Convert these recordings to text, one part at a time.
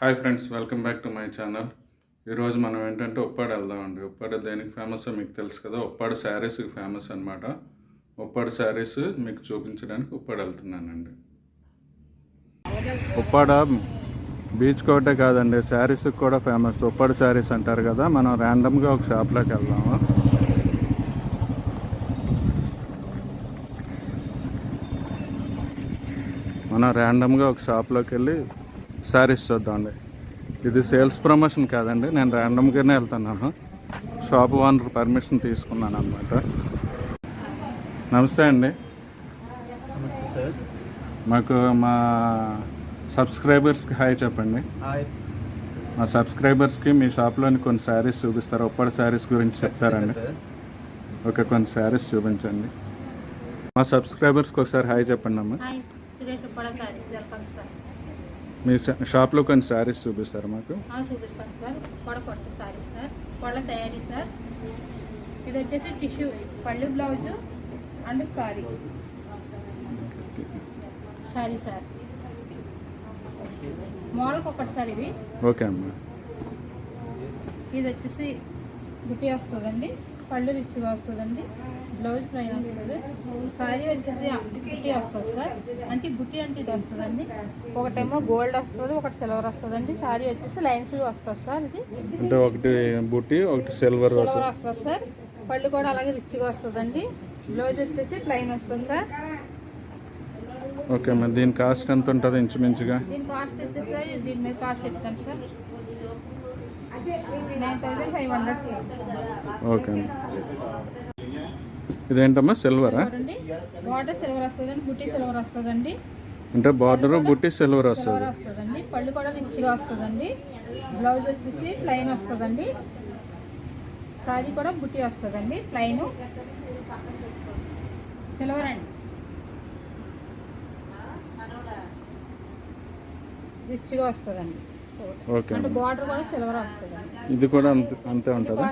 Hi friends welcome back to my channel. ఈరోజు మనం ఏంటంటే ఉప్పాడు వెళ్దామండి. ఉప్పాడు దేనికి ఫేమస్ మీకు తెలుసు కదా? ఉప్పాడు శారీస్కి ఫేమస్ అనమాట ఉప్పాడు శారీస్ మీకు చూపించడానికి ఉప్పాడు వెళ్తున్నానండి. ఉప్పాడ బీచ్ కోటే కాదండి శారీస్కి కూడా ఫేమస్. ఉప్పాడు శారీస్ అంటారు కదా? మనం ర్యాండమ్గా ఒక షాప్లోకి వెళ్దాము? మనం ర్యాండమ్గా ఒక షాప్లోకి వెళ్ళి శారీస్ చూద్దామండి ఇది సేల్స్ ప్రమోషన్ కాదండి నేను ర్యాండమ్గానే వెళ్తున్నాను. షాప్ ఓనర్ పర్మిషన్ తీసుకున్నాను అనమాట నమస్తే అండి. నమస్తే సార్. మాకు మా సబ్స్క్రైబర్స్కి హాయ్ చెప్పండి. హాయ్. మా సబ్స్క్రైబర్స్కి మీ షాప్లోని కొన్ని శారీస్ చూపిస్తారు. ఒప్పటి శారీస్ గురించి చెప్తారండి. సార్. ఒక కొన్ని శారీస్ చూపించండి. మా సబ్స్క్రైబర్స్కి ఒకసారి హాయ్ చెప్పండి అమ్మ. మీ షాప్లో కొన్ని శారీస్ చూపిస్తారు మాకు? చూపిస్తాను సార్. సార్. తయారీ సార్. ఇది వచ్చేసి టిష్యూ పళ్ళు blouse and sari. Sorry sir. మోడల్కి ఒకటి సార్ ఇవి ఓకే అమ్మ. ఇది వచ్చేసి బుట్టి వస్తుందండి. పళ్ళు రిచ్గా వస్తుందండి. బ్లౌజ్ ప్లైన్ వస్తుంది. సారీ వచ్చేసి బుట్టి వస్తుంది సార్. అంటే బుట్టి అంటే ఇది వస్తుందండి. ఒకటేమో గోల్డ్ వస్తుంది ఒకటి సిల్వర్ వస్తుందండి. సారీ వచ్చేసి లైన్స్ వస్తుంది సార్ ఇది. అంటే ఒకటి బుట్టి ఒకటి సిల్వర్ వస్తుంది. సార్. పళ్ళు కూడా అలాగే రిచ్గా వస్తుందండి. బ్లౌజ్ వచ్చేసి ప్లైన్ వస్తుంది సార్. ఓకే మరి దీని కాస్ట్ ఎంత ఉంటుంది ఇంచుమించుగా? దీని కాస్ట్ వచ్చేసి సార్ దీని మీద కాస్ట్ చెప్తాను sir nine thousand five hundred sir okay అండి. ఇదేంటమ్మా? సిల్వరా? వాటర్ సిల్వర్ వస్తుందండి బుట్టి సిల్వర్ వస్తుందండి. అంటే బార్డర్ బుట్టి సిల్వర్ సిల్వర్ వస్తుంది. వస్తుందండి. పళ్ళు కూడా రిచ్గా వస్తుందండి. బ్లౌజ్ వచ్చేసి ప్లెయిన్ వస్తుందండి. సారీ కూడా బుట్టి వస్తుందండి ప్లెయిన్. సిల్వర్ అండి. రిచ్గా వస్తుందండి. ఓకే అంటే బార్డర్ కూడా సిల్వర్ వస్తుందండి ఇది కూడా అంతే అంతే ఉంటుందా?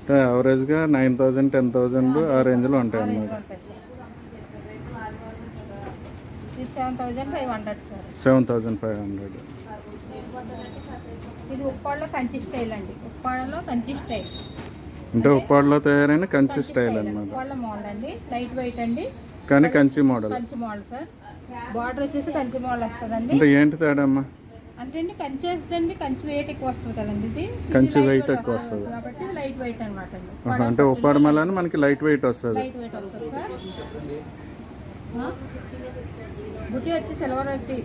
అంటే యావరేజ్గా నైన్ థౌజండ్ టెన్ థౌజండ్ ఆ రేంజ్లో ఉంటాయి అన్నమాట. సెవెన్ థౌజండ్ ఫైవ్ హండ్రెడ్ ఇది ఉప్పాడలో కంచి స్టైల్ అండి. ఉప్పాడలో కంచి స్టైల్. అంటే ఉప్పాడులో తయారైన కంచి స్టైల్ అనమాట ఉప్పాడలో మోడల్ అండి. లైట్ వెయిట్ అండి. కానీ Kanchi model. Kanchi model sir. Border వచ్చేసి కంచి మోడల్ వస్తుందండి. అంటే ఏంటి తేడా అమ్మా అంటే అండి కంచి వేస్తుందండి కంచి వెయిట్ ఎక్కువ వస్తుంది కదండి ఇది. కంచి weight ఎక్కువ వస్తుంది. కాబట్టి లైట్ వెయిట్ అనమాట అండి. అంటే ఉప్పాడు మళ్ళీ మనకి లైట్ వెయిట్ వస్తుంది. లైట్ వెయిట్ వస్తుంది సార్? బుట్టి వచ్చి సిల్వర్ వచ్చి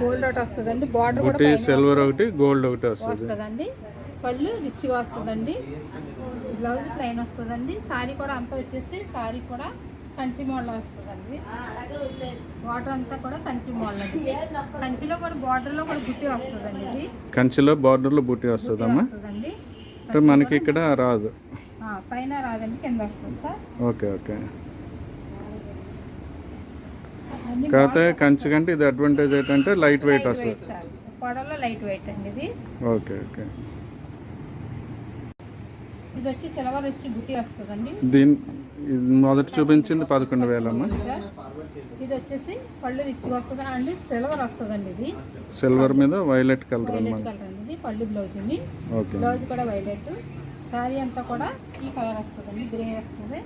గోల్డ్ ఒకటి వస్తుందండి. బార్డర్ కూడా బుట్టి సిల్వర్ ఒకటి గోల్డ్ ఒకటి వస్తుంది. వస్తుందండి. పళ్ళు రిచ్గా వస్తుందండి. బ్లౌజ్ ప్లెయిన్ వస్తుందండి. సారీ కూడా అంతా వచ్చేసి సారీ కూడా కంచి మోడల్ వస్తుందండి. వాటర్ అంతా కూడా కంచి మోడల్ కంచిలో కూడా బార్డర్లో కూడా బుట్టి వస్తుందండి ఇది. కంచిలో బార్డర్లో బుట్టి వస్తుందమ్మా? అంటే మనకి ఇక్కడ రాదు. పైన రాదండి కింద వస్తుంది సార్. Okay okay. కాకపోతే కంచి కంటే ఇది అడ్వాంటేజ్ ఏంటంటే లైట్ వెయిట్ వస్తుంది. పొడవలో లైట్ వెయిట్ అండి ఇది. Okay okay. ఇది వచ్చి సిల్వర్ వచ్చి బుట్టి వస్తుందండి. దీని మొదటి చూపించింది పదకొండు వేలమ్మా సార్ ఇది వచ్చేసి పళ్ళు వస్తుంది. అండ్ సిల్వర్ వస్తుందండి ఇది. సిల్వర్ మీద వైలెట్ కలర్ అనమాట కలర్ అండి ఇది పళ్ళు బ్లౌజ్ అండి. ఓకే. బ్లౌజ్ కూడా వైలెట్. శారీ అంతా కూడా ఈ కలర్ వస్తుందండి గ్రే వస్తుంది.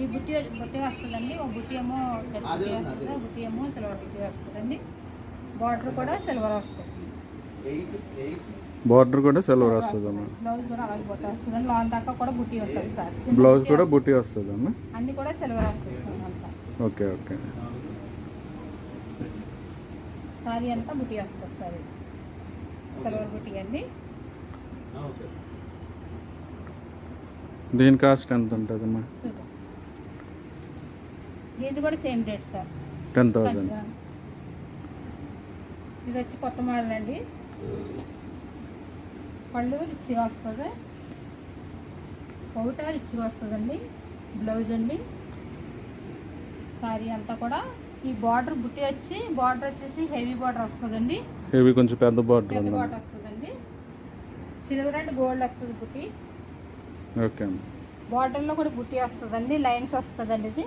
ఈ బుట్టి బుట్టి వస్తుందండి. ఒక బుట్టి ఏమో వస్తుంది బుట్టి ఏమో సిల్వర్ బుట్టి వస్తుందండి. బార్డర్ కూడా సిల్వర్ వస్తుంది. బార్డర్ కూడా సిల్వర్ వస్తుందమ్మా బ్లౌజ్ కూడా అలాగే బుట్ట దాకా కూడా బుట్టి ఉంటుంది సార్. బ్లౌజ్ కూడా బుట్టి అన్ని కూడా సిల్వర్ వస్తుంది ఓకే ఓకే. అంతా బుట్టి వస్తుంది సార్. ఇది. సిల్వర్ బుట్టి అండి దీని కాస్ట్ ఎంత ఉంటుందమ్మా? ఇది కూడా same rate sir. Ten thousand. ఇది వచ్చి కొత్త మోడల్ అండి. పళ్ళు రిచ్గా వస్తుంది. ఒకట రిచ్గా వస్తుందండి. బ్లౌజ్ అండి. సారీ అంతా కూడా. ఈ బార్డర్ బుట్టి వచ్చి బార్డర్ వచ్చేసి హెవీ బార్డర్ వస్తుందండి. ఇవి కొంచెం పెద్ద బార్డర్ పెద్ద బార్డర్ వస్తుందండి. సిల్వర్ అండ్ గోల్డ్ వస్తుంది బుట్టి. ఓకే బార్డర్లో కూడా బుట్టి వస్తుందండి. లైన్స్ వస్తుందండి ఇది.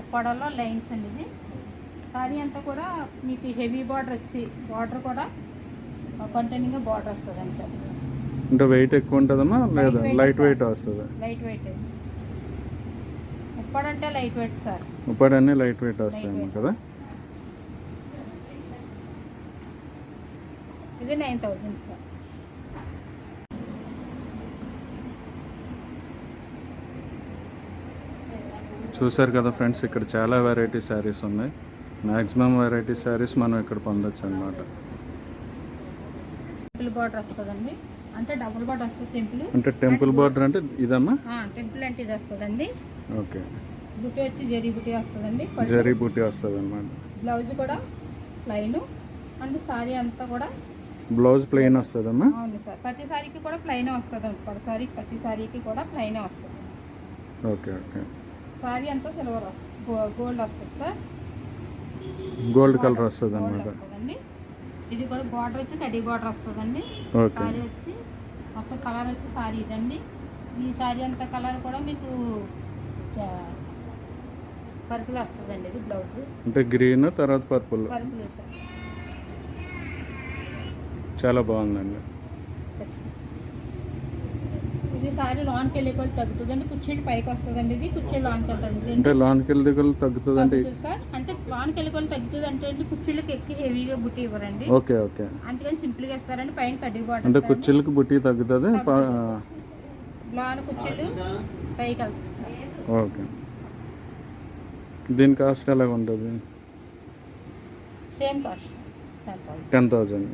ఉప్పాడలో లైన్స్ అండి ఇది. సారీ అంతా కూడా మీకు హెవీ బార్డర్ వచ్చి బార్డర్ కూడా కంటిన్యూగా బార్డర్ వస్తుంది అంతే. అంటే వెయిట్ ఎక్కువ ఉంటుందమ్మా? లేదా లైట్. వెయిట్ వస్తుంది. లైట్ వెయిట్ ఇప్పుడంటే లైట్ వెయిట్ సార్. ఇప్పుడు అన్నీ లైట్ వెయిట్ వస్తాయమ్మా. కదా? ఇది నైన్ థౌజండ్ సార్. చూసారు కదా ఫ్రెండ్స్ ఇక్కడ చాలా వెరైటీ శారీస్ ఉన్నాయి. మ్యాక్సిమం వెరైటీ శారీస్ మనం ఇక్కడ పొందొచ్చు అనమాట టెంపుల్ బార్డర్ వస్తుందండి. అంటే డబుల్ బార్డర్ వస్తుంది టెంపుల్. అంటే టెంపుల్ బార్డర్ అంటే ఇదమ్మా టెంపుల్ అంటే ఇది వస్తుందండి. ఓకే. బుట్టి వచ్చి జరీ బుట్టి వస్తుందండి. జరీ బూటీ వస్తుంది అనమాట బ్లౌజ్ కూడా ప్లైన్ అండ్ సారీ అంతా కూడా బ్లౌజ్ ప్లెయిన్ వస్తుందమ్మా అవును సార్. ప్రతి సారీకి కూడా ప్లైన్ వస్తుంది ప్రతి సారీ ప్రతి సారీకి కూడా ప్లైన్ వస్తుంది. Okay okay. సారీ అంతా సిల్వర్ వస్తుంది. గోల్డ్ వస్తుంది సార్. గోల్డ్ కలర్ వస్తుంది అనమాట ఇది కూడా బార్డర్ వచ్చి కడ్డీ బార్డర్ వస్తుందండి. సారీ వచ్చి మొత్తం కలర్ వచ్చి సారీ ఇదండి. ఈ సారీ అంతా కలర్ కూడా మీకు పర్పుల్ వస్తుందండి ఇది బ్లౌజ్. అంటే గ్రీన్ తర్వాత పర్పుల్. పర్పుల్ చాలా బాగుందండి. ఇది సారీ లాన్కి వెళ్ళే కొలు తగ్గుతుందండి. కుర్చీలు పైకి వస్తుందండి ఇది. కుర్చీలు లాన్కి వెళ్తుంది అంటే లోన్కి వెళ్ళి దగ్గర తగ్గుతుంది అంటే తగ్గుతుంది సార్. అంటే లాన్కి వెళ్ళే కొలు తగ్గుతుంది అంటే అండి కుర్చీలకు ఎక్కి హెవీగా బుట్టి ఇవ్వరండి. Okay okay. అందుకని సింపుల్గా ఇస్తారండి. పైన కడ్డీ అంటే బాటం కుర్చీలకి బుట్టి తగ్గుతుంది లాన్ కుర్చీలు పైకి వెళ్తుంది ఓకే. దీని కాస్ట్ ఎలాగ ఉంటుంది? Same cost. Ten thousand.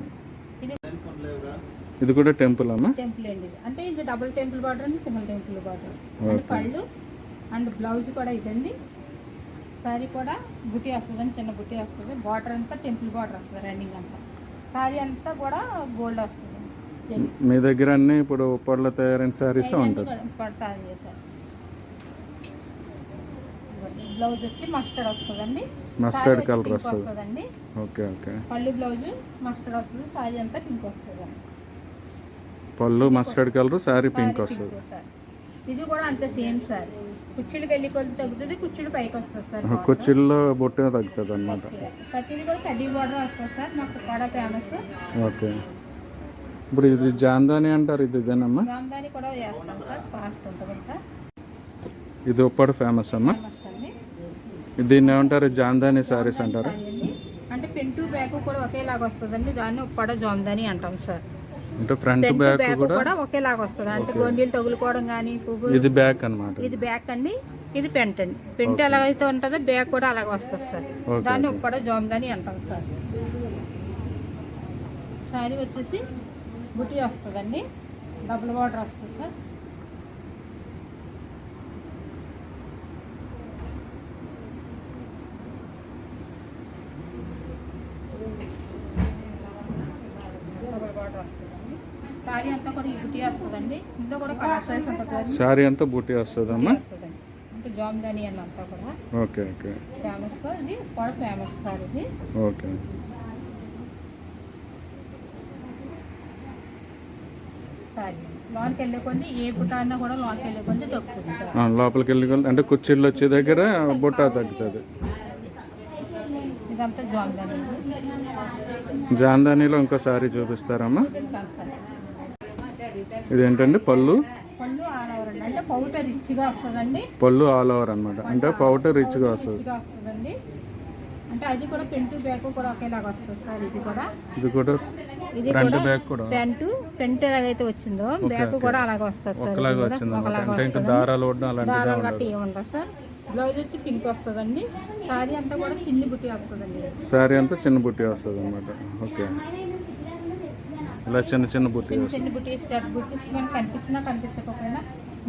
ఇది కూడా టెంపుల్ అమ్మా టెంపుల్ అండి ఇది. అంటే ఇది డబుల్ టెంపుల్ బార్డర్ అండి సింగిల్ టెంపుల్ బార్డర్ అండ్. పళ్ళు అండ్ బ్లౌజ్ కూడా ఇదండి. సారీ కూడా బుట్టి వస్తుందండి చిన్న బుట్టి వస్తుంది. బార్డర్ అంతా టెంపుల్ బార్డర్ వస్తుంది రన్నింగ్ అంతా. సారీ అంతా కూడా గోల్డ్ వస్తుంది. మీ దగ్గర అన్ని ఇప్పుడు ఉప్పర్లో తయారైన ఉంటుంది పడతాను చేశారు. బ్లౌజ్ వచ్చి మస్టర్డ్ వస్తుందండి. Colour pink వస్తుంది. వస్తుందండి. ఓకే ఓకే పళ్ళు బ్లౌజ్ మస్టర్డ్ వస్తుంది సారీ అంతా పింక్ వస్తుంది పళ్ళు mustard colour sari pink sari వస్తుంది. సార్. ఇది కూడా అంతే సేమ్ సార్. కుర్చీలు వెళ్ళి కొద్ది తగ్గుతుంది కుర్చీలు పైకి వస్తుంది సార్. కుర్చీల్లో బొట్టు తగ్గుతుంది అనమాట. ప్రతిదీ కూడా కడ్డీ బార్డర్ వస్తుంది సార్ మాకు కూడా ఫేమస్ ఓకే. ఇప్పుడు ఇది జాందాని అంటారు ఇది ఇదేనమ్మా? రామదాని కూడా వేస్తాం సార్ కాస్ట్ ఉంటుంది ఇంకా ఇది ఉప్పడు ఫేమస్ అమ్మా. దీన్ని ఏమంటారు జాందాని శారీస్ అంటారు? సారీ అంటే పెంటు బ్యాక్ కూడా ఒకేలాగా వస్తుందండి దాన్ని ఉప్పడ జామ్దాని అంటాం సార్. అంటే ఫ్రంట్ బ్యాక్ కూడా కూడా ఒకేలాగా వస్తుంది. అంటే గొండీలు తగులుకోవడం కానీ పువ్వు ఇది బ్యాక్ అన్నమాట. ఇది బ్యాక్ అండి. ఇది పెంట్ అండి. పెంట్ ఎలాగైతే ఉంటుందో బ్యాక్ కూడా అలాగ వస్తుంది సార్. దాన్ని ఓకే. ఉప్పడ జామ్దాని అంటాం సార్. శారీ వచ్చేసి బుటీ వస్తుందండి. డబుల్ బార్డర్ వస్తుంది సార్ డబుల్ బార్డర్ వస్తుందండి శారీ అంతా కూడా ఈ బుటీ వస్తుందండి ఇందులో కూడా కలర్ సైజ్ ఉంటుంది కదండి. శారీ అంతా బూటీ వస్తుందమ్మా? జామ్దాని అని అంతా కూడా. Okay okay. ఫేమస్ ఇది కూడా ఫేమస్ సార్ ఇది. ఓకే. సారీ లోన్కి వెళ్ళే కొద్ది ఏ బుట్ట అన్నా కూడా లోన్కి వెళ్ళే కొద్ది దొరుకుతుంది సార్. ఆ, లోపలికి వెళ్ళి అంటే కుర్చీలు వచ్చే దగ్గర బుట్ట తగ్గుతుంది. ఇదంతా జామ్దాని ఇంకో శారీ చూపిస్తారమ్మా. సార్. ఇదేంటండి? పళ్ళు? పళ్ళు ఆల్ ఓవర్ అండి. అంటే పౌడర్ రిచ్గా వస్తుందండి. పళ్ళు ఆల్ ఓవర్ అనమాట అంటే పౌడర్ రిచ్గా వస్తుంది. రిచ్గా వస్తుందండి. అంటే అది కూడా పెంటు బ్యాక్ కూడా ఒకేలాగా వస్తుంది సార్ ఇది కూడా. ఇది కూడా ఇది ఫ్రంట్ కూడా బ్యాక్ కూడా? పెంటు పెంట్ ఎలాగైతే వచ్చిందో బ్యాక్ కూడా అలాగే వస్తుంది సార్ ఇది ఒకలాగా కూడా వచ్చింది అనమాట ఒకలాగా అంటే ఇంకా వస్తుందండి. దారాలు అలాంటిదే దారాలు గట్టి ఉండదు ఏముండదు సార్. బ్లౌజ్ వచ్చి పింక్ వస్తుందండి. సారీ అంతా కూడా చిన్ని బుట్టి వస్తుందండి. శారీ అంతా చిన్న బుట్టి వస్తుంది అనమాట ఓకే. ఇలా చిన్న చిన్న బుట్టి చిన్న వస్తుంది చిన్న బుట్టి బుట్టీస్ కానీ కనిపించినా కనిపించకపోయినా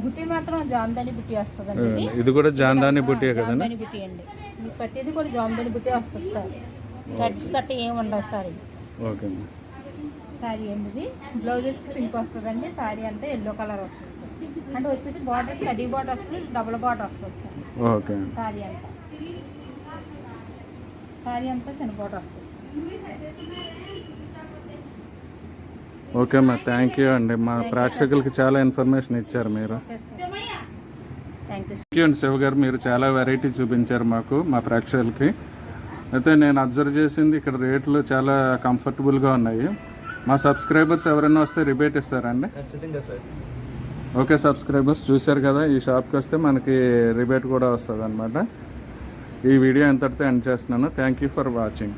బుట్టి మాత్రం జామ్దాని బుట్టి వస్తుందండి ఇది. కూడా జాందాని బుట్టే జామ్దాని బుట్టి అండి. మీకు పట్టేది కూడా జామ్దాని బుట్టి వస్తుంది సార్. థ్రెడ్స్ కట్టి ఏమి ఉండదు సార్ ఓకే. సారీ అండి ఇది. బ్లౌజ్ వచ్చి పింక్ వస్తుందండి. సారీ అంతా ఎల్లో కలర్ వస్తుంది. అంటే వచ్చేసి బార్డర్ కడీ బార్డర్ వస్తుంది డబుల్ బార్డర్ వస్తుంది సార్. ఓకే. సారీ అంతా. సారీ అంతా చిన్న బార్డర్ వస్తుంది. ఓకే అమ్మా థ్యాంక్ యూ అండి. మా ప్రేక్షకులకి చాలా ఇన్ఫర్మేషన్ ఇచ్చారు మీరు. థ్యాంక్ యూ అండి శివ గారు. మీరు చాలా వెరైటీ చూపించారు మాకు మా ప్రేక్షకులకి. అయితే నేను అబ్జర్వ్ చేసింది ఇక్కడ రేట్లు చాలా కంఫర్టబుల్గా ఉన్నాయి. మా సబ్స్క్రైబర్స్ ఎవరైనా వస్తే రిబేట్ ఇస్తారండి? ఓకే సబ్స్క్రైబర్స్ చూశారు కదా ఈ షాప్కి వస్తే మనకి రిబేట్ కూడా వస్తుంది అనమాట ఈ వీడియో ఎంతటితో ఎండ్ చేస్తున్నాను థ్యాంక్ యూ ఫర్ వాచింగ్